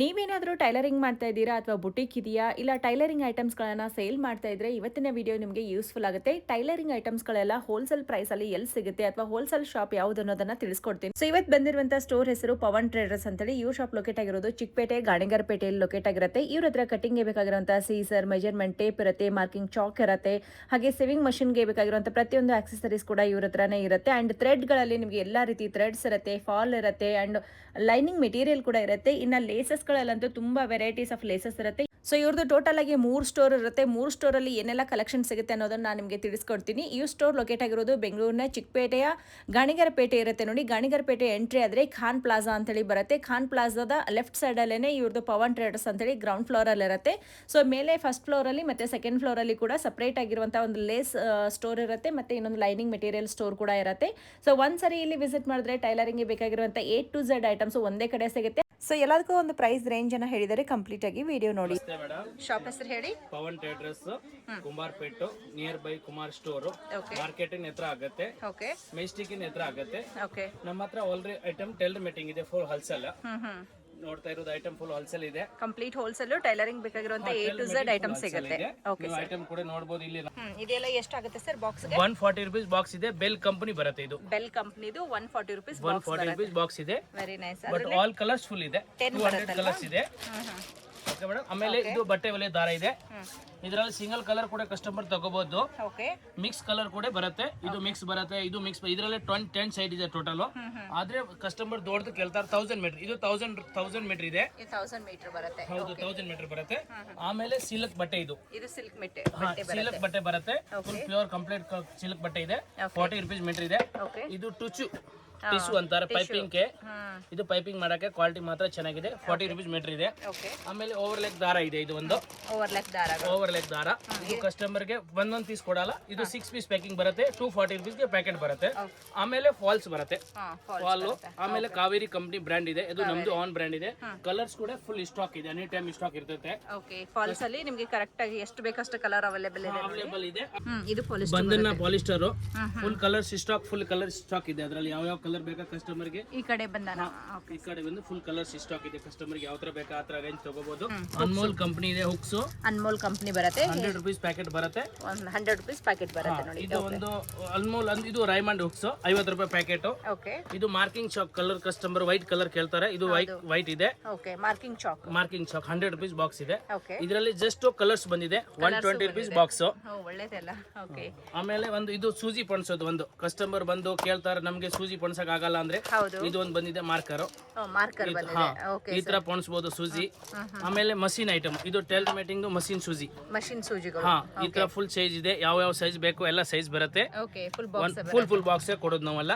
ನೀವೇನಾದರೂ ಟೈಲರಿಂಗ್ ಮಾಡ್ತಾ ಇದ್ದೀರಾ ಅಥವಾ ಬುಟಿಕ್ ಇದೆಯಾ? ಇಲ್ಲ ಟೈಲರಿಂಗ್ ಐಟಮ್ಸ್ಗಳನ್ನ ಸೇಲ್ ಮಾಡ್ತಾ ಇದ್ರೆ ಇವತ್ತಿನ ವಿಡಿಯೋ ನಿಮಗೆ ಯೂಸ್ಫುಲ್ ಆಗುತ್ತೆ. ಟೈಲರಿಂಗ್ ಐಟಮ್ಸ್ಗಳೆಲ್ಲ ಹೋಲ್ಸೇಲ್ ಪ್ರೈಸ್ ಅಲ್ಲಿ ಎಲ್ಲಿ ಸಿಗುತ್ತೆ ಅಥವಾ ಹೋಲ್ಸೇಲ್ ಶಾಪ್ ಯಾವ್ದು ಅನ್ನೋದನ್ನ ತಿಳಿಸ್ಕೊಡ್ತೀನಿ. ಸೊ ಇವತ್ತು ಬಂದಿರುವಂತ ಸ್ಟೋರ್ ಹೆಸರು ಪವನ್ ಟ್ರೇಡರ್ಸ್ ಅಂತೇಳಿ. ಇವ್ರ ಶಾಪ್ ಲೊಕೇಟ್ ಆಗಿರೋದು ಚಿಕ್ಕಪೇಟೆ ಗಾಣಿಗರಪೇಟೆಯಲ್ಲಿ ಲೊಕೇಟ್ ಆಗಿರುತ್ತೆ. ಇವ್ರ ಹತ್ರ ಕಟಿಂಗ್ಗೆ ಬೇಕಾಗಿರುವಂತಹ ಸೀಸರ್ ಮೆಜರ್ಮೆಂಟ್ ಟೇಪ್ ಇರುತ್ತೆ ಮಾರ್ಕಿಂಗ್ ಚಾಕ್ ಇರುತ್ತೆ. ಹಾಗೆ ಸೇವಿಂಗ್ ಮಷಿನ್ಗೆ ಬೇಕಾಗಿರುವಂತಹ ಪ್ರತಿಯೊಂದು ಆಕ್ಸೆಸರೀಸ್ ಕೂಡ ಇವ್ರ ಹತ್ರನೇ ಇರುತ್ತೆ. ಅಂಡ್ ಥ್ರೆಡ್ಗಳಲ್ಲಿ ನಿಮಗೆ ಎಲ್ಲಾ ರೀತಿ ಥ್ರೆಡ್ಸ್ ಇರುತ್ತೆ ಫಾಲ್ ಇರುತ್ತೆ ಅಂಡ್ ಲೈನಿಂಗ್ ಮೆಟೀರಿಯಲ್ ಕೂಡ ಇರುತ್ತೆ. ಇನ್ನು ಲೇಸಸ್ಗಳಲ್ಲಂತೂ ತುಂಬ ವೆರೈಟೀಸ್ ಆಫ್ ಲೇಸಸ್ ಇರುತ್ತೆ. ಸೊ ಇವ್ರದ್ದು ಟೋಟಲ್ ಆಗಿ ಮೂರು ಸ್ಟೋರ್ ಇರುತ್ತೆ. ಮೂರು ಸ್ಟೋರ್ ಅಲ್ಲಿ ಏನೆಲ್ಲ ಕಲೆಕ್ಷನ್ ಸಿಗುತ್ತೆ ಅನ್ನೋದನ್ನ ನಾನು ನಿಮಗೆ ತಿಳಿಸ್ಕೊಡ್ತೀನಿ. ಈ ಸ್ಟೋರ್ ಲೊಕೇಟ್ ಆಗಿರೋದು ಬೆಂಗಳೂರಿನ ಚಿಕ್ಕಪೇಟೆಯ ಗಾಣಿಗರಪೇಟೆ ಇರುತ್ತೆ ನೋಡಿ. ಗಾಣಿಗರಪೇಟೆ ಎಂಟ್ರಿ ಆದ್ರೆ ಖಾನ್ ಪ್ಲಾಜಾ ಅಂತೇಳಿ ಬರುತ್ತೆ. ಖಾನ್ ಪ್ಲಾಜಾದ ಲೆಫ್ಟ್ ಸೈಡ್ ಅಲ್ಲೇನೆ ಇವ್ರದ್ದು ಪವನ್ ಟ್ರೇಡರ್ಸ್ ಅಂತೇಳಿ ಗ್ರೌಂಡ್ ಫ್ಲೋರ್ ಅಲ್ಲಿ ಇರುತ್ತೆ. ಸೊ, ಮೇಲೆ ಫಸ್ಟ್ ಫ್ಲೋರ್ ಅಲ್ಲಿ ಮತ್ತೆ ಸೆಕೆಂಡ್ ಫ್ಲೋರ್ ಅಲ್ಲಿ ಕೂಡ ಸಪ್ರೇಟ್ ಆಗಿರುವಂತಹ ಒಂದು ಲೇಸ್ ಸ್ಟೋರ್ ಇರುತ್ತೆ. ಮತ್ತೆ ಇನ್ನೊಂದು ಲೈನಿಂಗ್ ಮೆಟೀರಿಯಲ್ ಸ್ಟೋರ್ ಕೂಡ ಇರುತ್ತೆ. ಸೊ, ಒಂದ್ಸರಿ ಇಲ್ಲಿ ವಿಸಿಟ್ ಮಾಡಿದ್ರೆ ಟೈಲರಿಂಗ್ ಬೇಕಾಗಿರುವಂತ ಎ ಟು ಝೆಡ್ ಐಟಮ್ಸ್ ಒಂದೇ ಕಡೆ ಸಿಗುತ್ತೆ. ಸೊ ಎಲ್ಲದಕ್ಕೂ ಒಂದು ಪ್ರೈಸ್ ರೇಂಜ್ ಅನ್ನ ಹೇಳಿದರೆ ಕಂಪ್ಲೀಟ್ ಆಗಿ ವಿಡಿಯೋ ನೋಡಿ. ಮೇಡಮ್ ಶಾಪ್ ಹೆಸರು ಹೇಳಿ. Pavan traders Kumarpet near by Kumar store market ಮಾರ್ಕೆಟಿನ ಹತ್ರ ಆಗತ್ತೆ. ಮೇಸ್ಟಿಕ್ ಹತ್ರ ಆಗುತ್ತೆ. ಓಕೆ ನಮ್ಮ ಹತ್ರ ಆಲ್ರೆಡಿ ಐಟಮ್ ಟೆಲ್ ಮೀಟಿಂಗ್ ಇದೆ ಫೋರ್ ಹಲ್ಸಲ್ಲ ಹ್ಮ್ ಹ್ಮ್. ನೋಡ್ತಾ ಇರೋದು ಐಟಮ್ ಫುಲ್ ಹೋಲ್ಸೇಲ್ ಇದೆ. ಕಂಪ್ಲೀಟ್ ಹೋಲ್ಸೇಲ್ ಟೈಲರಿಂಗ್ ಬೇಕಾಗಿರುವಂತ ಎ ಟು ಝೆಡ್ ಐಟಮ್ ಸಿಗುತ್ತೆ. ಓಕೆ ನೀವು ಐಟಮ್ ಕೂಡ ನೋಡಬಹುದು ಇಲ್ಲಿ. ಇದೆಲ್ಲ ಎಷ್ಟು ಆಗುತ್ತೆ ಸರ್ ಬಾಕ್ಸ್ಗೆ ಒನ್ ಫಾರ್ಟಿ ರುಪೀಸ್ ಬಾಕ್ಸ್ ಇದೆ. ಬೆಲ್ ಕಂಪನಿ ಬರುತ್ತೆ ಇದು. ಬೆಲ್ ಕಂಪ್ನಿದು one forty rupees one rupees rupees box ಇದೆ. Very nice but all colours full ಇದೆ. ಟೂ ಹಂಡ್ರೆಡ್ ಕಲರ್ಸ್ ಇದೆ. ಓಕೆ ಮೇಡಮ್ ಆಮೇಲೆ ಇದು ಬಟ್ಟೆ ಒಲೆ ದಾರ ಇದೆ. ಇದರಲ್ಲಿ ಸಿಂಗಲ್ ಕಲರ್ ಕೂಡ ಕಸ್ಟಮರ್ ತಗೋಬಹುದು ಮಿಕ್ಸ್ ಕಲರ್ ಕೂಡ ಬರುತ್ತೆ. ಇದು ಮಿಕ್ಸ್ ಬರುತ್ತೆ ಇದು ಮಿಕ್ಸ್ ಇದರಲ್ಲಿ ಟ್ವೆಂಟಿ ಟೆನ್ ಸೈಡ್ ಇದೆ ಟೋಟಲ್ ಆದ್ರೆ ಕಸ್ಟಮರ್ ದೊಡ್ಡದು ಕೇಳ್ತಾರೆ ತೌಸಂಡ್ ಮೀಟರ್ ಇದು ತೌಸಂಡ್ ತೌಸಂಡ್ ಮೀಟರ್ ಇದೆ. ಇದು ತೌಸಂಡ್ ಮೀಟರ್ ಬರುತ್ತೆ. ಹೌದು ತೌಸಂಡ್ ಮೀಟರ್ ಬರುತ್ತೆ. ಆಮೇಲೆ ಸಿಲ್ಕ್ ಬಟ್ಟೆ ಇದು. ಸಿಲ್ಕ್ ಬಟ್ಟೆ ಬರುತ್ತೆ. ಫುಲ್ ಪ್ಯೂರ್ ಕಂಪ್ಲೀಟ್ ಸಿಲ್ಕ್ ಬಟ್ಟೆ ಇದೆ. ಫಾರ್ಟಿ ರುಪೀಸ್ ಮೀಟರ್ ಇದೆ. ಇದು ಟುಚು ಟಿಸು ಅಂತಾರೆ ಪೈಪಿಂಗ್ಗೆ ಇದು ಪೈಪಿಂಗ್ ಮಾಡಕ್ಕೆ ಕ್ವಾಲಿಟಿ ಮಾತ್ರ ಚೆನ್ನಾಗಿದೆ. ಫಾರ್ಟಿ ರುಪೀಸ್ ಮೀಟರ್ ಇದೆ. ಆಮೇಲೆ ಓವರ್ ಲೆಗ್ ದಾರ ಇದೆ ಇದು ಒಂದು. ಓವರ್ಲ್ಯಾಕ್ ದಾರ ಓವರ್ ಲೆಗ್ ದಾರ. ಇದು ಕಸ್ಟಮರ್ಗೆ ಒಂದೊಂದು ಪೀಸ್ ಕೊಡಲ್ಲ. ಇದು ಸಿಕ್ಸ್ ಪೀಸ್ ಪ್ಯಾಕಿಂಗ್ ಬರುತ್ತೆ. ಟೂ ಫಾರ್ಟಿ ರುಪೀಸ್ಗೆ ಪ್ಯಾಕೆಟ್ ಬರುತ್ತೆ. ಆಮೇಲೆ ಫಾಲ್ಸ್ ಬರುತ್ತೆ. ಫಾಲ್ ಆಮೇಲೆ ಕಾವೇರಿ ಕಂಪ್ನಿ ಬ್ರ್ಯಾಂಡ್ ಇದೆ. ಇದು ನಮ್ದು ಆನ್ ಬ್ರ್ಯಾಂಡ್ ಇದೆ. ಕಲರ್ಸ್ ಕೂಡ ಫುಲ್ ಸ್ಟಾಕ್ ಇದೆ. ಎನಿ ಟೈಮ್ ಸ್ಟಾಕ್ ಇರ್ತೈತೆ. ಓಕೆ ಫಾಲ್ಸ್ ಅಲ್ಲಿ ನಿಮಗೆ ಕರೆಕ್ಟ್ ಆಗಿ ಎಷ್ಟು ಬೇಕಷ್ಟು ಕಲರ್ ಅವೈಲೇಬಲ್ ಇದೆ ಅವೈಲೇಬಲ್ ಇದೆ. ಇದು polyester ಬಂದನ್ನ polyester full colour stock full colour stock ಇದೆ. ಅದರಲ್ಲಿ ಯಾವ ಯಾವ ಕಲರ್ ಬೇಕಾ ಕಸ್ಟಮರ್ಗೆ? ಈ ಕಡೆ ಬಂದಾನ. ಈ ಕಡೆ ಬಂದು ಫುಲ್ ಕಲರ್ ಸ್ಟಾಕ್ ಇದೆ ಕಸ್ಟಮರ್ಗೆ ಯಾವ ತರ ಬೇಕಾ ಆ ತರ ರೇಂಜ್ ತಗೋಬಹುದು ಅನ್ಮೋಲ್ ಕಂಪನಿ ಇದೆ ಹುಕ್ಸ್ ಅನ್ಮೋಲ್ ಕಂಪನಿ ಬರುತ್ತೆ. ಹಂಡ್ರೆಡ್ ರುಪೀಸ್ ಪ್ಯಾಕೆಟ್ ಬರುತ್ತೆ. ಹಂಡ್ರೆಡ್ ರುಪೀಸ್ ಪ್ಯಾಕೆಟ್ ಬರುತ್ತೆ ನೋಡಿ ಇದು ಒಂದು ಅನ್ಮೋಲ್ ಅಂದ್ರೆ ಇದು ರೈಮಂಡ್ ಹುಕ್ಸ್ ಐವತ್ತು ರೂಪಾಯಿ ಪ್ಯಾಕೆಟ್ ಓಕೆ ಇದು marking chalk colour customer white colour ಕೇಳ್ತಾರೆ. ಇದು ವೈಟ್ ವೈಟ್ ಇದೆ. Okay marking chalk marking chalk hundred rupees box ಇದೆ. ಇದರಲ್ಲಿ ಜಸ್ಟ್ ಕಲರ್ಸ್ ಬಂದಿದೆ. ಒನ್ ಟ್ವೆಂಟಿ ರುಪೀಸ್ ಬಾಕ್ಸ್ ಒಳ್ಳೇದಲ್ಲ ಓಕೆ ಆಮೇಲೆ ಒಂದು ಇದು ಸೂಜಿ ಪಣಸೋದು ಒಂದು. ಕಸ್ಟಮರ್ ಬಂದು ಕೇಳ್ತಾರೆ ನಮಗೆ ಸೂಜಿ ಪಣಸಕ್ ಆಗಲ್ಲ ಅಂದ್ರೆ ಹೌದು. ಇದು ಒಂದು ಬಂದಿದೆ. ಮಾರ್ಕರ್ ಮಾರ್ಕರ್ ಈ ತರ ಪೋಣಿಸಬಹುದು ಸೂಜಿ. ಆಮೇಲೆ ಮಷೀನ್ ಐಟಮ್ ಇದು ಟೆಲ್ ಮೇಟಿಂಗ್ ಮಷೀನ್ ಸೂಜಿ. ಮಷಿನ್ ಸೂಜಿಗಳು. ಹಾ ಈ ತರ ಫುಲ್ ಸೈಜ್ ಇದೆ. ಯಾವ ಯಾವ ಸೈಜ್ ಬೇಕು ಎಲ್ಲ ಸೈಜ್ ಬರುತ್ತೆ. ಫುಲ್ ಫುಲ್ ಬಾಕ್ಸ್ ಕೊಡೋದು ನಾವೆಲ್ಲ.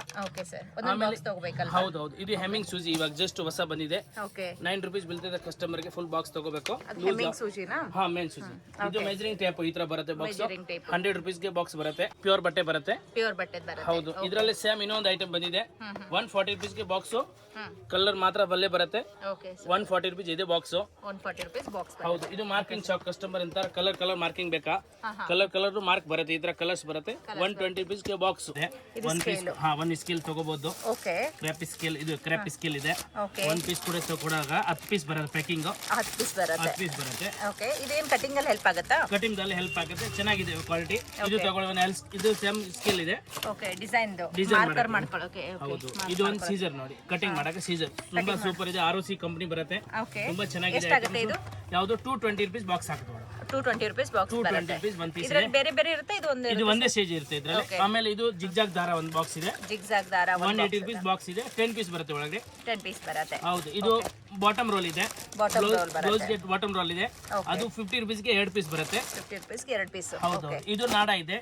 ಹೌದೌದು. ಇದು ಹೆಮಿಂಗ್ ಸೂಜಿ. ಇವಾಗ ಜಸ್ಟ್ ಹೊಸ ಬಂದಿದೆ. ನೈನ್ ರುಪೀಸ್ ಬೀಳ್ತಿದೆ ಕಸ್ಟಮರ್ಗೆ. ಫುಲ್ ಬಾಕ್ಸ್ ತಗೋಬೇಕು. ಹಾ ಮೇನ್ ಸೂಜಿ. ಇದು ಮೆಜರಿಂಗ್ ಟೇಪ್ ಈ ತರ ಬರುತ್ತೆ ಬಾಕ್ಸ್ ಹಂಡ್ರೆಡ್ ರುಪೀಸ್ಗೆ ಬಾಕ್ಸ್ ಬರುತ್ತೆ. ಪ್ಯೂರ್ ಬಟ್ಟೆ ಬರುತ್ತೆ. ಪ್ಯೂರ್ ಬಟ್ಟೆ ಹೌದು. ಇದರಲ್ಲಿ ಸೇಮ್ ಇನ್ನೊಂದು ಐಟಮ್ ಬಂದಿದೆ. ಒನ್ ಫಾರ್ಟಿ ರುಪೀಸ್ಗೆ ಬಾಕ್ಸ್ ಕಲರ್ ಮಾತ್ರ ಬಲ್ಲೇ ಬರುತ್ತೆ. ಓಕೆ ಒನ್ ಫಾರ್ಟಿ ರುಪೀಸ್ ಇದೆ ಬಾಕ್ಸ್ ಹೌದು ಇದು ಮಾರ್ಕಿಂಗ್ ಶಾಪ್ ಕಸ್ಟಮರ್ ಅಂತ ಕಲರ್ ಕಲರ್ ಮಾರ್ಕಿಂಗ್ ಬೇಕಾ. ಕಲರ್ ಕಲರ್ ಮಾರ್ಕ್ ಬರುತ್ತೆ ಈ ತರ ಕಲರ್ಸ್ ಬರುತ್ತೆ. ಒನ್ ಟ್ವೆಂಟಿ ರುಪೀಸ್ಗೆ ಬಾಕ್ಸ್ ಒನ್ ಪೀಸ್ ಹಾ ಒನ್ ಸ್ಕಿಲ್ ತಗೋಬಹುದು ಓಕೆ ಕ್ರ್ಯಾಪ್ ಸ್ಕಿಲ್ ಇದು ಕ್ರಾಪಿ ಸ್ಕಿಲ್ ಇದೆ. ಓಕೆ ಒನ್ ಪೀಸ್ ಕೂಡ ತಗೊಳಾಗ ಹತ್ತು ಪೀಸ್ ಬರುತ್ತೆ ಪ್ಯಾಕಿಂಗ್ ಹತ್ತು ಪೀಸ್ ಬರುತ್ತೆ. ಪೀಸ್ ಬರುತ್ತೆ. ಓಕೆ ಇದೇನು ಕಟಿಂಗ್ ಅಲ್ಲಿ ಹೆಲ್ಪ್ ಆಗುತ್ತಾ? ಕಟಿಂಗ್ ದಲ್ಲಿ ಹೆಲ್ಪ್ ಆಗುತ್ತೆ. ಚೆನ್ನಾಗಿದೆ ಕ್ವಾಲಿಟಿ ಇದು ತಗೊಳ್ಳೋಣ ಇದು ಸೇಮ್ ಸ್ಕಿಲ್ ಇದೆ. ಡಿಸೈನ್ ಮಾಡ್ಕೊಳ್ಳೋಕೆ. ಹೌದು. ಇದು ಒಂದು ಸೀಸರ್ ನೋಡಿ. ಕಟಿಂಗ್ ಮಾಡಕ್ಕೆ ಸೀಸರ್ ತುಂಬಾ ಸೂಪರ್ ಇದೆ. ಆರ್ ಸಿ ಕಂಪನಿ ಬರುತ್ತೆ. ಓಕೆ ತುಂಬಾ ಚೆನ್ನಾಗಿದೆ ಎಷ್ಟಾಗುತ್ತೆ ಇದು? ಯಾವುದು? ಟೂ ಟ್ವೆಂಟಿ ರುಪೀಸ್ ಬಾಕ್ಸ್ ಹಾಕ್ತದೆ madam. Two twenty rupees box two twenty rupees piece ಇದೆ. ಬೇರೆ ಬೇರೆ ಇರುತ್ತೆ? ಇದು ಒಂದು ಇದು ಒಂದೇ ಸ್ಟೇಜ್ ಇರುತ್ತೆ ಇದ್ರಲ್ಲಿ. ಆಮೇಲೆ ಇದು ಜಿಗ್ಜಾಗ್ ದಾರ ಒಂದು ಬಾಕ್ಸ್ ಇದೆ. ಜಿಗ್ಜಾಗ್ ದಾರ ಒನ್ ಏಯ್ಟಿ ರುಪೀಸ್ ಬಾಕ್ಸ್ ಇದೆ. ಟೆನ್ ಪೀಸ್ ಬರುತ್ತೆ ಒಳಗಡೆ. ಟೆನ್ ಪೀಸ್ ಬರುತ್ತೆ. ಹೌದು. ಇದು ಬಾಟಮ್ ರೋಲ್ ಇದೆ. ಬಾಟಮ್ ರೋಲ್ ಬ್ಲೌಸ್ಗೆ ಬಾಟಮ್ ರೋಲ್ ಇದೆ. ಅದು ಫಿಫ್ಟಿ ರುಪೀಸ್ಗೆ ಎರಡು ಪೀಸ್ ಬರುತ್ತೆ. ಫಿಫ್ಟಿ ರುಪೀಸ್ಗೆ ಎರಡು ಪೀಸ್ ಹೌದು. ಇದು ನಾಡ ಇದೆ.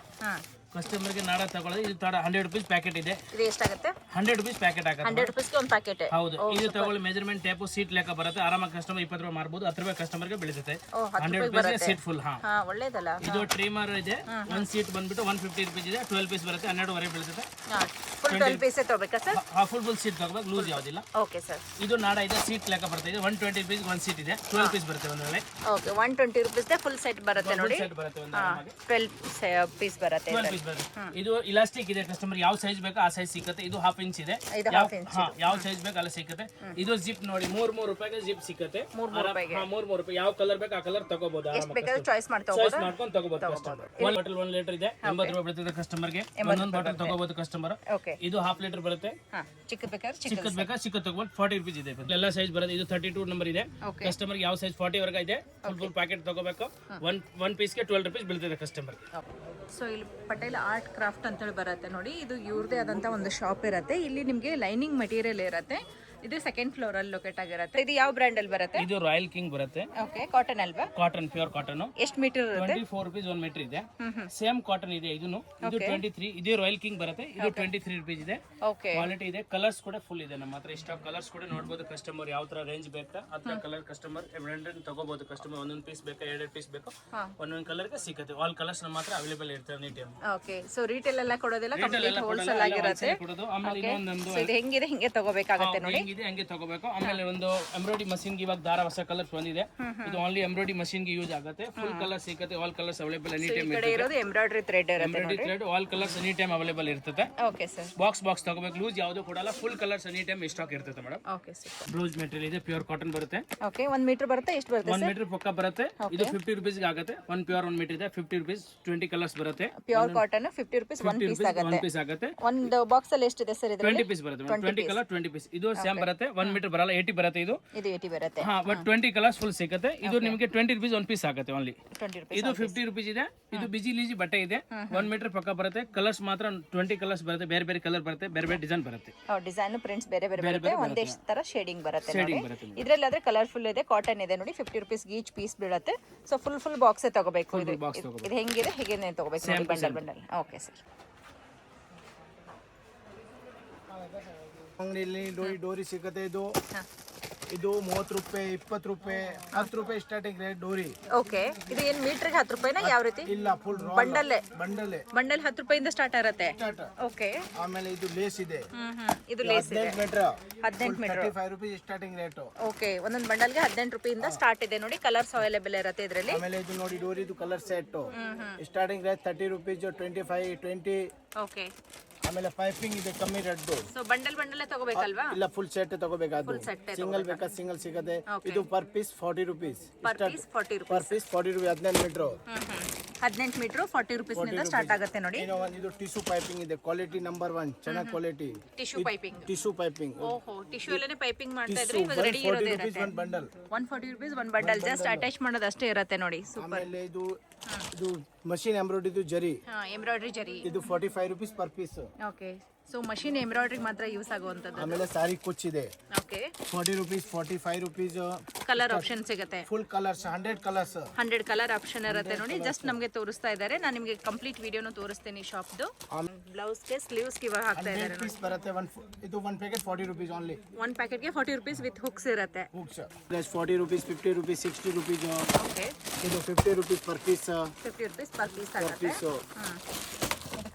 ಕಸ್ಟಮರ್ಗೆ ನಾಡ ತಗೊಳ್ಳೋದು. ಇದು ತಡ ಹಂಡ್ರೆಡ್ ರುಪೀಸ್ ಪ್ಯಾಕೆಟ್ ಇದೆ. ಇದು ಎಷ್ಟಾಗುತ್ತೆ? ಹಂಡ್ರೆಡ್ ರುಪೀಸ್ ಪ್ಯಾಕೆಟ್ ಆಗುತ್ತೆ. ಹಂಡ್ರೆಡ್ ರುಪೀಸ್ಗೆ ಒಂದು ಪ್ಯಾಕೆಟ್ ಹೌದು. ಇದು ತಗೊಳ್ಳಿ ಮೆಜರ್ಮೆಂಟ್ ಟೇಪ್ ಸೀಟ್ ಲೆಕ್ಕ ಬರುತ್ತೆ. ಆರಾಮಾಗಿ ಕಸ್ಟಮರ್ ಇಪ್ಪತ್ತು ರೂಪಾಯಿ ಮಾರ್ಬೋದು. ಹತ್ತು ರೂಪಾಯಿ ಕಸ್ಟಮರ್ಗೆ ಬೀಳುತ್ತೆ. ಓ ಹತ್ತು ಹಂಡ್ರೆಡ್ ರುಪೀಸ್ ಸೀಟ್ ಫುಲ್ ಹಾ. ಹಾ ಒಳ್ಳೇದಲ್ಲ. ಇದು ಟ್ರೀಮರ್ ಇದೆ. ಒನ್ ಸೀಟ್ ಬಂದ್ಬಿಟ್ಟು ಒನ್ ಫಿಫ್ಟಿ ರುಪೀಸ್ ಇದೆ. ಟ್ವೆಲ್ ಪೀಸ್ ಬರುತ್ತೆ. ಹನ್ನೆರಡುವರೆ ಬೀಳುತ್ತೆ. ಫುಲ್ ಟ್ವೆಲ್ ಪೀಸೇ ತಗೋಬೇಕಾ ಸರ್? ಫುಲ್ ಫುಲ್ ಸೀಟ್ ತಗೋಬೇಕು. ಲೂಸ್ ಯಾವುದಿಲ್ಲ. ಓಕೆ ಸರ್ ಇದು ನಾಡ ಇದೆ. ಸೀಟ್ ಲೆಕ್ಕ ಬರ್ತಾ ಇದೆ one twenty rupees one sheet ಇದೆ. ಟ್ವೆಲ್ ಪೀಸ್ ಬರುತ್ತೆ ಒಂದ್ ವೇಳೆ. ಓಕೆ ಒನ್ ಟ್ವೆಂಟಿ ರುಪೀಸ್ದೆ ಫುಲ್ ಸೆಟ್ ಬರುತ್ತೆ ನೋಡಿ. ಸೆಟ್ ಬರುತ್ತೆ ಒಂದು ಟ್ವೆಲ್ ಪೀಸ್ ಬರುತ್ತೆ ಟ್ವೆಲ್ ಪೀಸ್ ಬರುತ್ತೆ ಇದು ಇಲಾಸ್ಟಿಕ್ ಇದೆ ಕಸ್ಟಮರ್ ಯಾವ ಸೈಜ್ ಬೇಕು ಆ ಸೈಜ್ ಸಿಕ್ಕತ್ತೆ. ಇದು ಹಾಫ್ ಇಂಚ್ ಇದೆ. ಇದು ಯಾವ half inch ಹಾ ಯಾವ ಸೈಜ್ ಬೇಕು ಅಲ್ಲ ಸಿಕ್ಕತ್ತೆ. ಇದು ಜಿಪ್ ನೋಡಿ ಮೂರ್ ಮೂರ್ ರೂಪಾಯಿಗೆ ಜಿಪ್ ಸಿಕ್ಕತ್ತೆ. ಮೂರ್ ಮೂರ್ ರೂಪಾಯಿಗೆ. ಹಾ, ಮೂರ್ ಮೂರ್ ರೂಪಾಯಿ. ಯಾವ ಕಲರ್ ಬೇಕು ಆ ಕಲರ್ ತಗೋಬಹುದು ಎಷ್ಟು ಬೇಕಾದ್ರೂ ಚಾಯ್ಸ್ ಮಾಡ್ತಾ ಚಾಯ್ಸ್ ಹೋಗ್ಬೋದಾ. ಮಾಡ್ಕೊಂಡು ತಗೋಬಹುದು ಕಸ್ಟಮರ್ ಒಂದ್ ಬಾಟಲ್ ಒಂದ್ ಲೀಟರ್ ಇದೆ. ಎಂಬತ್ತು ರೂಪಾಯಿ ಬೀಳ್ತದೆ ಕಸ್ಟಮರ್ಗೆ ಒಂದೊಂದು ಬಾಟಲ್ ತಗೋಬಹುದು ಕಸ್ಟಮರ್ ಓಕೆ ಇದು ಹಾಫ್ ಲೀಟರ್ ಬರುತ್ತೆ. ಹಾ ಚಿಕ್ಕ ಬೇಕಾದ್ರೆ ಚಿಕ್ಕ ಚಿಕ್ಕದ್ ಬೇಕಾ ಚಿಕ್ಕದ್ ತಗೋಬಹುದು ಫಾರ್ಟಿ ರುಪೀಸ್ ಇದೆ ಎಲ್ಲ ಸೈಜ್ ಬರುತ್ತೆ. ಇದು ತರ್ಟಿ ಟೂ ನಂಬರ್ ಇದೆ. Okay. ಕಸ್ಟಮರ್ ಯಾವ ಸೈಜ್ ಫಾರ್ಟಿ ವರ್ಗ ಇದೆ. ಫುಲ್ ಫುಲ್ ಪ್ಯಾಕೆಟ್ ತಗೋಬೇಕು. ಒನ್ ಒನ್ ಪೀಸ್ಗೆ ಟ್ವೆಲ್ ರುಪೀಸ್ ಬೀಳ್ತದೆ ಕಸ್ಟಮರ್ ಸೊ ಇಲ್ಲಿ ಪಟೇಲ್ ಆರ್ಟ್, ಕ್ರಾಫ್ಟ್ ಅಂತೇಳಿ ಬರುತ್ತೆ ನೋಡಿ. ಇದು ಇವ್ರದೇ ಆದಂಥ ಒಂದು ಶಾಪ್ ಇರುತ್ತೆ. ಇಲ್ಲಿ ನಿಮಗೆ ಲೈನಿಂಗ್ ಮೆಟೀರಿಯಲ್ ಇರುತ್ತೆ. ಇದು ಸೆಕೆಂಡ್ ಫ್ಲೋರ್ ಅಲ್ಲಿ ಲೊಕೇಟ್ ಆಗಿರುತ್ತೆ. ಇದು ಯಾವ ಬ್ರ್ಯಾಂಡ್ ಅಲ್ಲಿ ಬರುತ್ತೆ? ಇದು ರಾಯಲ್ ಕಿಂಗ್ ಬರುತ್ತೆ. ಓಕೆ ಕಾಟನ್ ಅಲ್ವಾ? ಕಾಟನ್ ಪ್ಯೂರ್ ಕಾಟನ್ ಎಷ್ಟು ಮೀಟರ್ ಇರುತ್ತೆ? Twenty four rupees one metre ಇದೆ ಸೇಮ್ ಕಾಟನ್ ಇದೆ ಇದನ್ನು ಇದು ಟ್ವೆಂಟಿ ತ್ರೀ ಇದು ರಾಯಲ್ ಕಿಂಗ್ ಬರುತ್ತೆ. ಇದು ಟ್ವೆಂಟಿ ತ್ರೀ ರುಪೀಸ್ ಇದೆ. ಓಕೆ ಕ್ವಾಲಿಟಿ ಇದೆ. ಕಲರ್ಸ್ ಕೂಡ ಫುಲ್ ಇದೆ. ನಮ್ಮ ಹತ್ರ ಇಷ್ಟ ಕಲರ್ಸ್ ಕೂಡ ನೋಡಬಹುದು ಕಸ್ಟಮರ್ ಯಾವ ತರ ರೇಂಜ್ ಬೇಕಾ ಆ ತರ ಕಲರ್ ಕಸ್ಟಮರ್ ಬ್ರ್ಯಾಂಡೆಡ್ ತಗೋಬಹುದು ಕಸ್ಟಮರ್ ಒಂದೊಂದು ಪೀಸ್ ಬೇಕಾ ಎರಡೆರಡು ಪೀಸ್ ಬೇಕು ಒಂದೊಂದ್ ಕಲರ್ಗೆ ಸಿಗುತ್ತೆ. ಆಲ್ ಕಲರ್ಸ್ ನಮ್ಮ ಹತ್ರ ಅವೈಲೇಬಲ್ ಇರ್ತಾರೆ ನೀಟ್ ಓಕೆ ಸೊ ರೀಟೇಲ್ ಎಲ್ಲ ಕೊಡೋದಿಲ್ಲ ಕಂಪ್ಲೀಟ್ ಎಲ್ಲ ಹೋಲ್ಸೇಲ್ ಆಗಿರುತ್ತೆ. ಆಮೇಲೆ ಇದು ಹೆಂಗಿದೆ? ಹಿಂಗೆ ತಗೋಬೇಕಾಗುತ್ತೆ ನೋಡಿ. ಹೆಂಗಿದೆ ಹಂಗೆ ತಗೋಬೇಕು? ಆಮೇಲೆ ಒಂದು ಎಂಬ್ರಾಯ್ಡಿ ಮಷೀನ್ ಇವಾಗ ದಾರ ಹೊಸ ಕಲರ್ಸ್ ಬಂದಿದೆ. ಇದು ಓನ್ಲಿ ಎಂಬ್ರಾಯ್ಡಿ ಮಷೀನ್ಗೆ ಯೂಸ್ ಆಗುತ್ತೆ. ಫುಲ್ ಕಲರ್ ಸಿಗುತ್ತೆ all colours available any time ಇರೋದು embroidery thread all colours any time available ಇರ್ತದೆ. ಓಕೆ ಸರ್ ಬಾಕ್ಸ್ ಬಾಕ್ಸ್ ತಗೋಬೇಕು. ಲೂಸ್ ಯಾವುದು ಕೊಡಲ್ಲ full colours any time stock ಇರ್ತದೆ ಮೇಡಮ್ ಓಕೆ ಬ್ಲೌಸ್ ಮೆಟೀರಿಯಲ್ ಇದೆ ಪ್ಯೂರ್ ಕಾಟನ್ ಬರುತ್ತೆ. ಓಕೆ ಒನ್ ಮೀಟರ್ ಬರುತ್ತೆ ಎಷ್ಟು ಬರುತ್ತೆ ಒನ್ ಮೀಟರ್ ಪಕ್ಕ ಬರುತ್ತೆ. ಇದು ಫಿಫ್ಟಿ ರುಪೀಸ್ ಆಗುತ್ತೆ. ಒನ್ ಪ್ಯೂರ್ ಒನ್ ಮೀಟರ್ ಇದೆ ಫಿಫ್ಟಿ ರುಪೀಸ್ ಟ್ವೆಂಟಿ ಕಲರ್ಸ್ ಬರುತ್ತೆ. Pure cotton fifty rupees one piece ಆಗುತ್ತೆ. ಪೀಸ್ ಆಗುತ್ತೆ. ಒಂದು ಬಾಕ್ಸ್ ಅಲ್ಲಿ ಎಷ್ಟಿದೆ ಸರ್ ಇದು ಟ್ವೆಂಟಿ ಪೀಸ್ ಬರುತ್ತೆ ಟ್ವೆಂಟಿ ಕಲರ್ ಟ್ವೆಂಟಿ ಪೀಸ್ ಇದು ಸೇಮ್ ಬರುತ್ತೆ. ಒನ್ ಮೀಟರ್ ಬರಲ್ಲ ಏಟಿ ಬರುತ್ತೆ ಇದು. ಇದು ಏಟಿ ಬರುತ್ತೆ. ಹಾ ಬಟ್ ಟ್ವೆಂಟಿ ಕಲರ್ಸ್ ಫುಲ್ ಸಿಗುತ್ತೆ. ಇದು ನಿಮಗೆ ಟ್ವೆಂಟಿ ರುಪೀಸ್ ಒನ್ ಪೀಸ್ ಆಗುತ್ತೆ ಓನ್ಲಿ ಇದು ಫಿಫ್ಟಿ ರುಪೀಸ್ ಇದೆ ಇದು ಬಿಜಿ ಲೀಜಿ ಬಟ್ಟೆ ಇದೆ. ಒನ್ ಮೀಟರ್ ಪಕ್ಕ ಬರುತ್ತೆ ಕಲರ್ಸ್ ಮಾತ್ರ ಟ್ವೆಂಟಿ ಕಲರ್ಸ್ ಬರುತ್ತೆ ಬೇರೆ ಬೇರೆ ಕಲರ್ ಬರುತ್ತೆ ಬೇರೆ ಬೇರೆ ಡಿಸೈನ್ ಬರುತ್ತೆ. ಡಿಸೈನ್ ಪ್ರಿಂಟ್ಸ್ ಬೇರೆ ಬೇರೆ ಬರುತ್ತೆ ಒಂದೇ ತರ ಶೇಡಿಂಗ್ ಬರುತ್ತೆ ಶೇಡಿಂಗ್ ಬರುತ್ತೆ ಇದ್ರಲ್ಲಿ ಆದ್ರೆ ಕಲರ್ಫುಲ್ ಇದೆ ಕಾಟನ್ ಇದೆ ನೋಡಿ ಫಿಫ್ಟಿ ರುಪೀಸ್ ಈಚ್ ಪೀಸ್ ಬೀಳುತ್ತೆ. ಸೊ ಫುಲ್ ಫುಲ್ ಬಾಕ್ಸ್ ತಗೋಬೇಕು ಇದು. ಹೆಂಗಿದೆ ಹೇಗೆ ತಗೋಬೇಕು ಬಂಡಲ್ ಬಂಡಲ್ ಓಕೆ ಸರ್. ಅಂಗಡಿಯಲ್ಲಿ ಡೋರಿ ಡೋರಿ ಸಿಗುತ್ತೆ ಇದು. ಇದು ಮೂವತ್ತು ರೂಪಾಯಿ ಇಪ್ಪತ್ತು ರೂಪಾಯಿ ಹತ್ತು ರೂಪಾಯಿ ಸ್ಟಾರ್ಟಿಂಗ್ ರೇಟ್ ಡೋರಿ. ಓಕೆ ಇದು ಏನ್ ಮೀಟರ್ಗೆ ಹತ್ತು ರೂಪಾಯಿನ? ಯಾವ ರೀತಿ? ಇಲ್ಲ ಫುಲ್ ಬಂಡಲ್ಲೇ. ಬಂಡಲ್ಲೇ. ಬಂಡಲ್ ಹತ್ತು ರೂಪಾಯಿಂದ ಸ್ಟಾರ್ಟ್ ಆಗುತ್ತೆ ಓಕೆ ಆಮೇಲೆ ಇದು ಲೇಸ್ ಇದೆ. ಇದು ಲೇಸ್ ಇದೆ ಹದಿನೆಂಟು ಮೀಟರ್ ಹದಿನೆಂಟು metre five rupees starting rate okay ಒಂದೊಂದು ಬಂಡಲ್ಗೆ ಹದಿನೆಂಟು ರೂಪಾಯಿಂದ ಸ್ಟಾರ್ಟ್ ಇದೆ ನೋಡಿ. ಕಲರ್ಸ್ ಅವೈಲೇಬಲ್ ಇರುತ್ತೆ ಇದರಲ್ಲಿ. ಆಮೇಲೆ ಇದು ನೋಡಿ ಡೋರಿದು colour set starting rate thirty rupees twenty five twenty okay ಆಮೇಲೆ ಪೈಪಿಂಗ್ ಇದೆ ಕಮ್ಮಿ ರೆಡ್ ಸೊ ಬಂಡಲ್ ಬಂಡಲ್ ತಗೋಬೇಕಲ್ವಾ? ಇಲ್ಲ ಫುಲ್ ಸೆಟ್ ತಗೋಬೇಕಾದ್ರು ಸಿಂಗಲ್ ಬೇಕಾ ಸಿಂಗಲ್ ಸಿಗದೆ? ಇದು per piece forty rupees per piece forty rupees per piece forty rupees ಹದಿನೈದು ಮೀಟ್ರು ಹದಿನೆಂಟು ಮೀಟರ್ ಫಾರ್ಟಿ ರುಪೀಸ್ನಿಂದ ಸ್ಟಾರ್ಟ್ ಆಗುತ್ತೆ ನೋಡಿ. ಏನೋ ಒಂದು ಇದು ಟಿಶ್ಯೂ ಪೈಪಿಂಗ್ ಇದೆ. ಕ್ವಾಲಿಟಿ ನಂಬರ್ ಒನ್ ಚೆನ್ನಾಗಿ quality tissue piping tissue piping ಓಹೋ ಟಿಶ್ಯೂ ಅಲ್ಲೇ ಪೈಪಿಂಗ್ ಮಾಡ್ತಾ ಇದ್ರೆ ಇವಾಗ ರೆಡಿ ಇರೋದೇ ಇರುತ್ತೆ. ಒಂದು bundle one forty rupees one bundle just attach ಮಾಡೋದು ಅಷ್ಟೇ ಇರುತ್ತೆ ನೋಡಿ. ಸೂಪರ್ ಆಮೇಲೆ ಇದು ಇದು ಮಷೀನ್ ಎಂಬ್ರಾಯ್ಡ್ರಿದು ಜರಿ. ಹಾ ಎಂಬ್ರಾಯ್ಡ್ರಿ ಜರಿ. ಇದು forty five rupees per piece okay so machine embroidery ಮಾತ್ರ ಯೂಸ್ ಆಗುವಂತದ್ದು. ಆಮೇಲೆ ಸಾರಿ ಕುಚ್ಚಿದೆ. Okay forty rupees forty five rupees colour option ಸಿಗುತ್ತೆ. Full colours hundred colours hundred colour option ಇರುತ್ತೆ ನೋಡಿ ಜಸ್ಟ್ ನಮಗೆ ತೋರಿಸ್ತಾ ಇದ್ದಾರೆ ನಾನು ನಿಮಗೆ ಕಂಪ್ಲೀಟ್ ವಿಡಿಯೋನು ತೋರಿಸ್ತೀನಿ ಶಾಪ್ದು ಬ್ಲೌಸ್ಗೆ ಸ್ಲೀವ್ಸ್ಗೆ ಇವಾಗ ಹಾಕ್ತಾ ಇದ್ದಾರೆ ಪೀಸ್ ಬರುತ್ತೆ ಒನ್ ಇದು one packet forty rupees only one ಪ್ಯಾಕೆಟ್ಗೆ forty rupees with hooks ಇರುತ್ತೆ. Hooks plus forty rupees fifty rupees sixty rupees okay ಇದು fifty rupees per piece fifty rupees per piece per ಆಗುತ್ತೆ. Piece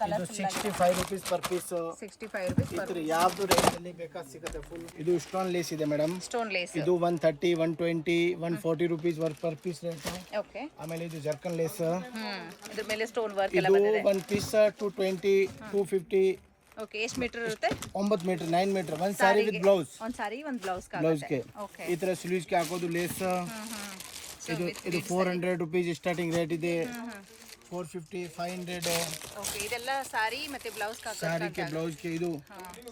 ಇದು ಇದು colour sixty five rupees per piece sixty five rupees ಈ ಥರ ಯಾವ್ದು ರೇಂಜಲ್ಲಿ ಬೇಕಾ ಸಿಗುತ್ತೆ ಫುಲ್ ಇದು ಸ್ಟೋನ್ ಲೇಸ್ ಇದೆ ಮೇಡಮ್ ಸ್ಟೋನ್ ಲೇಸ್ ಇದು one thirty one twenty one forty rupees var per piece rate okay ಆಮೇಲೆ ಇದು ಜರ್ಕನ್ ಲೇಸ್ ಹ್ಮ್. ಇದ್ರ ಮೇಲೆ ಸ್ಟೋನ್ ವರ್ಕ್ ಎಲ್ಲ ಇದು ಬಂದಿದೆ. One piece two twenty two fifty okay ಎಷ್ಟು ಮೀಟರ್ ಇರುತ್ತೆ? ಒಂಬತ್ತು ಮೀಟರ್ ನೈನ್ ಮೀಟರ್ ಒಂದು ಸಾರಿ ವಿತ್ ಬ್ಲೌಸ್ ಒಂದು ಸಾರಿ ಒಂದು ಬ್ಲೌಸ್ ಬ್ಲೌಸ್ಗೆ ಓಕೆ ಈ ಥರ ಸ್ಲೀವ್ಸ್ಗೆ ಹಾಕೋದು ಲೇಸ್ ಹ್ಮ್ ಹ್ಮ್. ಇದು ಇದು four hundred rupees starting rate ಇದೆ. Four fifty five hundred okay ಇದೆಲ್ಲ ಸಾರಿ ಮತ್ತೆ ಬ್ಲೌಸ್ ಸಾರಿಗೆ ಬ್ಲೌಸ್ಗೆ ಇದು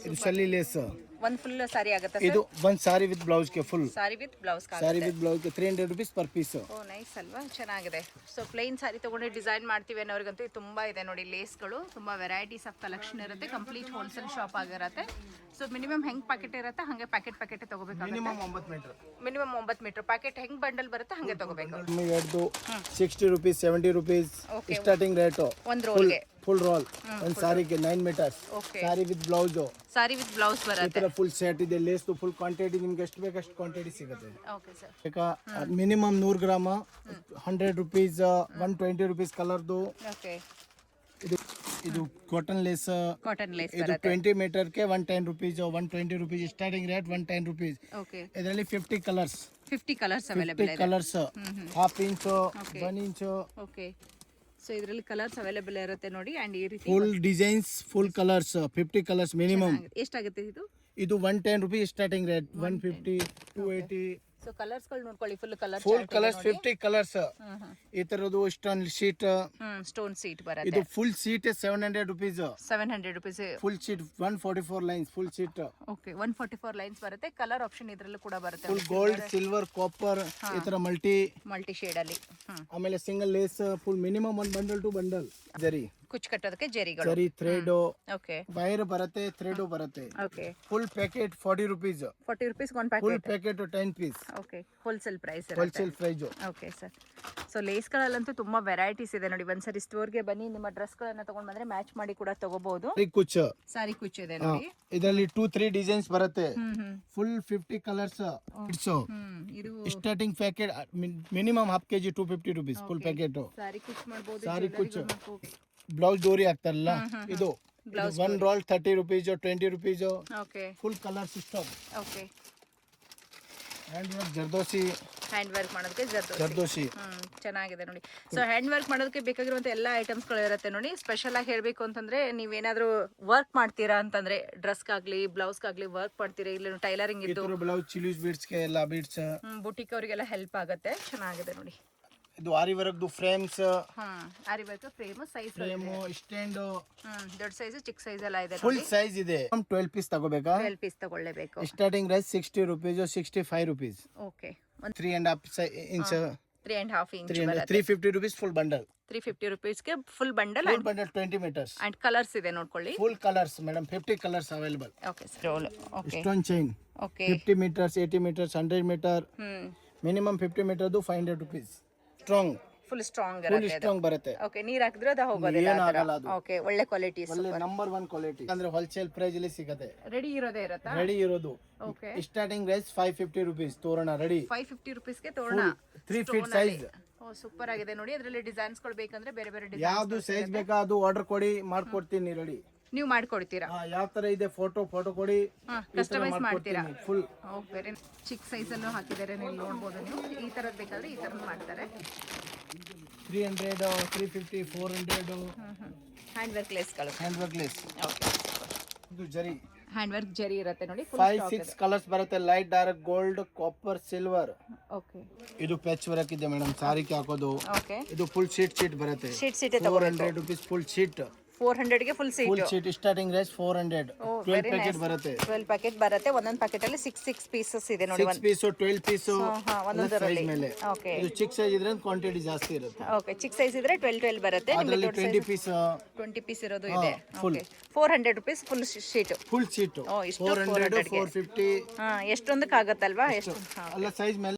ಇದು ಸಲ್ಲಿ ಲೇಸ್ ಒಂದು ಫುಲ್ ಸಾರಿ ಆಗುತ್ತೆ ಇದು ಒಂದು sari with ಬ್ಲೌಸ್ಗೆ full sari with blouse sari with ಬ್ಲೌಸ್ಗೆ three hundred rupees per piece oh nice ಅಲ್ವಾ? ಚೆನ್ನಾಗಿದೆ. ಸೊ ಪ್ಲೈನ್ ಸಾರಿ ತಗೊಂಡ್ರೆ ಡಿಸೈನ್ ಮಾಡ್ತೀವಿ ಅನ್ನೋರಿಗಂತೂ ತುಂಬಾ ಇದೆ ನೋಡಿ ಲೇಸ್ಗಳು ತುಂಬಾ ವೆರೈಟೀಸ್ ಆಫ್ ಕಲೆಕ್ಷನ್ ಇರುತ್ತೆ. ಕಂಪ್ಲೀಟ್ ಹೋಲ್ಸೇಲ್ ಶಾಪ್ ಆಗಿರುತ್ತೆ. ಸೊ ಮಿನಿಮಮ್ ಹೆಂಗ್ ಪ್ಯಾಕೆಟ್ ಇರುತ್ತೆ? ಹಂಗೆ ಪ್ಯಾಕೆಟ್ ಪ್ಯಾಕೆಟ್ ತಗೋಬೇಕು ಮಿನಿಮಮ್ ಒಂಬತ್ತು ಮೀಟರ್ ಮಿನಿಮಮ್ ಒಂಬತ್ತು ಮೀಟರ್ ಪ್ಯಾಕೆಟ್ ಹೆಂಗ್ ಬಂಡಲ್ ಬರುತ್ತೆ ಹಾಗೆ ತಗೋಬೇಕು. Sixty rupees seventy rupees. Starting rate ಒಂದು ರೋಲ್ಗೆ ಫುಲ್ ರೋಲ್ ಒಂದು ಸಾರಿಗೆ nine meters okay sari with blouse sari with blouse ಈ ಬರುತ್ತೆ ಥರ ಫುಲ್ ಸೆಟ್ ಇದೆ ಲೇಸ್ ಫುಲ್ ಕ್ವಾಂಟಿಟಿ ನಿಮ್ಗೆ ಎಷ್ಟು ಬೇಕು ಅಷ್ಟು ಕ್ವಾಂಟಿಟಿ ಸಿಗುತ್ತೆ ಓಕೆ ಸರ್ ಬೇಕಾ ಮಿನಿಮಮ್ ನೂರು gram hundred rupees one twenty rupees ಕಲರ್ದು ಓಕೆ ಇದು ಇದು ಕಾಟನ್ ಲೇಸ್ ಕಾಟನ್ ಲೇಸ್ ಇದು ಬರುತ್ತೆ ಟ್ವೆಂಟಿ ಮೀಟರ್ಗೆ one ten rupees one twenty rupees starting rate one ten rupees okay ಇದರಲ್ಲಿ fifty colours fifty colours fifty available ಇದೆ colours half inch one inch okay so ಇದರಲ್ಲಿ colours available ಇರುತ್ತೆ ನೋಡಿ and ಈ ರೀತಿ full designs full colours fifty colours minimum ಎಷ್ಟಾಗುತ್ತೆ ಇದು? ಇದು one ten rupees starting rate one fifty two eighty so ಕಲರ್ಸ್ಗಳು ನೋಡ್ಕೊಳ್ಳಿ full colour full colours fifty colours ಈ ತರದ್ದು ಸ್ಟೋನ್ ಶೀಟ್ ಸ್ಟೋನ್ ಸೀಟ್ ಬರುತ್ತೆ. ಇದು full seat seven hundred rupees seven hundred rupees full sheet one forty four lines full sheet okay one forty four lines ಬರುತ್ತೆ. Colour option ಇದರಲ್ಲೂ ಕೂಡ ಬರುತ್ತೆ. Full gold silver copper ಈ ತರ multi multi shade ಅಲ್ಲಿ. ಆಮೇಲೆ single lace full minimum one bundle two bundle zari ಕುಚ್ ಕಟ್ಟೋದಕ್ಕೆ ಜರಿಗಳು. ಸರಿ ಥ್ರೆಡ್ ಓಕೆ. ವೈರ್ ಬರುತ್ತೆ ಥ್ರೆಡ್ ಬರುತ್ತೆ. Okay. Full packet forty rupees. Forty rupees ಒಂದು full packet? Packet ten piece. Okay. Wholesale price wholesale price okay sir. So ಲೇಸ್ಗಳಲ್ಲಂತೂ ತುಂಬಾ varieties ಇದೆ ನೋಡಿ. ಒಂದ್ಸರಿ ಸ್ಟೋರ್ಗೆ ಬನ್ನಿ ನಿಮ್ಮ ಡ್ರೆಸ್ಗಳನ್ನ ತಗೊಂಡ್ ಬಂದ್ರೆ ಮ್ಯಾಚ್ ಮಾಡಿ ಕೂಡ ತಗೋಬಹುದು ಕುಚ್. ಸಾರಿ ಕುಚ್ ಇದೆ ನೋಡಿ. ಇದರಲ್ಲಿ ಟೂ ತ್ರೀ ಡಿಸೈನ್ಸ್ ಬರುತ್ತೆ. ಫುಲ್ ಫಿಫ್ಟಿ ಕಲರ್ಸ್ ಇಟ್ಸ್ ಇದು starting packet minimum half KG two fifty rupees full packet sari ಕುಚ್ ಮಾಡ್ಬೋದು ಸಾರಿ ಕುಚ್. ಬ್ಲೌಸ್ ಡೋರಿ ಆಗ್ತಾರಲ್ಲ ಇದು one roll thirty rupees twenty rupees full colour system okay hand work zardozi hand work ಮಾಡೋದಕ್ಕೆ ಜರ್ದೋಸಿ ಚೆನ್ನಾಗಿದೆ ನೋಡಿ. So hand work ಮಾಡೋದಕ್ಕೆ ಬೇಕಾಗಿರುವಂಥ ಎಲ್ಲ ಐಟಮ್ಸ್ಗಳು ಇರುತ್ತೆ ನೋಡಿ. ಸ್ಪೆಷಲ್ ಆಗಿ ಹೇಳಬೇಕು ಅಂತಂದ್ರೆ ನೀವೇನಾದ್ರೂ ವರ್ಕ್ ಮಾಡ್ತೀರಾ ಅಂತಂದ್ರೆ ಡ್ರೆಸ್ಗಾಗ್ಲಿ ಬ್ಲೌಸ್ಗಾಗ್ಲಿ ವರ್ಕ್ ಮಾಡ್ತೀರಾ? ಇಲ್ಲ ಟೈಲರಿಂಗ್ ಇದ್ದು? ಬ್ಲೌಸ್ ಚಿಲೀಸ್ ಬೀಡ್ಸ್ಗೆ ಎಲ್ಲ ಬೀಡ್ಸ್ ಬುಟಿಕ್ ಅವರಿಗೆಲ್ಲ ಹೆಲ್ಪ್ ಆಗುತ್ತೆ. ಚೆನ್ನಾಗಿದೆ ನೋಡಿ. ಇದು ಆರಿ ವರ್ಕ್ದು ಫ್ರೇಮ್ಸ್ ಹಾ aari work frame size frame stand hmm ದೊಡ್ಡ ಸೈಜ್ ಚಿಕ್ಕ ಸೈಜ್ ಎಲ್ಲ ಇದೆ ಫುಲ್ ಸೈಜ್ ಇದೆ. ಟ್ವೆಲ್ ಪೀಸ್ ತಗೋಬೇಕಾ? Twelve piece ತಗೊಳ್ಳೇಬೇಕು. Starting price sixty rupees sixty five rupees okay ಒಂದು three and half inch three and half inch three rupees three fifty rupees full bundle three fifty ರುಪೀಸ್ಗೆ full bundle full bundle twenty meters and colours ಇದೆ ನೋಡ್ಕೊಳ್ಳಿ. Full colours madam fifty colours available okay okay stone chain okay fifty meters eighty meters hundred meter hmm. Minimum fifty ಮೀಟರ್ದು five hundred rupees strong full strong full ಇರುತ್ತೆ strong ಬರುತ್ತೆ. Okay ನೀರ್ ಹಾಕಿದ್ರೆ ಅದು ಹೋಗೋದಿಲ್ಲ ಏನಾಗಲ್ಲ ಅದು. ಓಕೆ ಒಳ್ಳೆ ಕ್ವಾಲಿಟಿ ಒಳ್ಳೆ ನಂಬರ್ ಒನ್ ಕ್ವಾಲಿಟಿ ಅಂದ್ರೆ ಹೋಲ್ಸೇಲ್ ಪ್ರೈಸ್ ಅಲ್ಲಿ ಸಿಗತ್ತೆ. ರೆಡಿ ಇರೋದೇ ಇರುತ್ತಾ? ರೆಡಿ ಇರೋದು. Okay starting price five fifty rupees ತೋರಣ ರೆಡಿ ಫೈವ್ ಫಿಫ್ಟಿ ರುಪೀಸ್ಗೆ ತೋರಣ. Three feet size oh super ಆಗಿದೆ. ನೋಡಿ ಅದರಲ್ಲಿ ಡಿಸೈನ್ಸ್ಗಳು ಬೇಕಂದ್ರೆ ಬೇರೆ ಬೇರೆ ಡಿಸೈನ್ ಯಾವ್ದು ಸೈಜ್ ಬೇಕಾ ಅದು ಆರ್ಡರ್ ಕೊಡಿ ಮಾಡ್ಕೊಡ್ತೀನಿ ರೆಡಿ ನೀವು ಮಾಡ್ಕೊಡ್ತೀರಾ? ಯಾವ ತರ ಇದೆ ಫೋಟೋ ಫೋಟೋ ಕೊಡಿ. ಕಸ್ಟಮೈಸ್ ಮಾಡ್ತೀರಾ? ಫುಲ್ ಬೇರೆ ಚಿಕ್ಕ ಸೈಜ್ ಅಲ್ಲೂ ಹಾಕಿದ್ದಾರೆ ನೀವು ನೋಡ್ಬೋದು ನೀವು. ಈ ತರದ್ ಬೇಕಾದ್ರೆ ಈ ತರದ್ ಮಾಡ್ತಾರೆ. Three hundred three fifty four hundred hand work ಲೇಸ್ಗಳು hand work lace ಇದು ಜರಿ. ಹ್ಯಾಂಡ್ ವರ್ಕ್ ಜರಿ ಇರುತ್ತೆ ನೋಡಿ ಫೈವ್ ಸಿಕ್ಸ್ ಕಲರ್ಸ್ ಬರುತ್ತೆ light dark gold copper silver okay ಇದು ಪ್ಯಾಚ್ ವರ್ಕ್ ಇದೆ ಮೇಡಮ್ ಸಾರಿಗೆ ಹಾಕೋದು. ಓಕೆ ಇದು ಫುಲ್ ಶೀಟ್ ಶೀಟ್ ಬರುತ್ತೆ. Sheet four hundred rupees full sheet four ಹಂಡ್ರೆಡ್ಗೆ full seat sheet starting rise four hundred twelve packet ಬರುತ್ತೆ. Twelve packet ಬರುತ್ತೆ. ಒಂದೊಂದು packet ಅಲ್ಲಿ ಸಿಕ್ಸ್ ಸಿಕ್ಸ್ ಪೀಸಸ್ ಇದೆ ನೋಡಿ ಸಿಕ್ಸ್ ಪೀಸು ಟ್ವೆಲ್ ಪೀಸು ಒಂದೊಂದರಲ್ಲಿ ಮೇಲೆ. ಓಕೆ ಇದು ಚಿಕ್ಕ ಸೈಜ್ ಇದ್ರೆ ಕ್ವಾಂಟಿಟಿ ಜಾಸ್ತಿ ಇರುತ್ತೆ. ಓಕೆ ಚಿಕ್ ಸೈಜ್ ಇದ್ರೆ ಟ್ವೆಲ್ ಟ್ವೆಲ್ ಬರುತ್ತೆ. ಅದರಲ್ಲಿ ಟ್ವೆಂಟಿ ಪೀಸ್ ಟ್ವೆಂಟಿ ಪೀಸ್ ಇರೋದು ಇದೆ. Full four hundred rupees full sheet full sheet oh, ಇಷ್ಟು ಫೋರ್ ಹಂಡ್ರೆಡ್ 400 ಗೆ. ಫೋರ್ ಫಿಫ್ಟಿ ಹಾ ಎಷ್ಟೊಂದಕ್ಕೆ ಆಗತ್ತಲ್ವಾ ಎಷ್ಟು ಅಲ್ಲ ಸೈಜ್ ಮೇಲೆ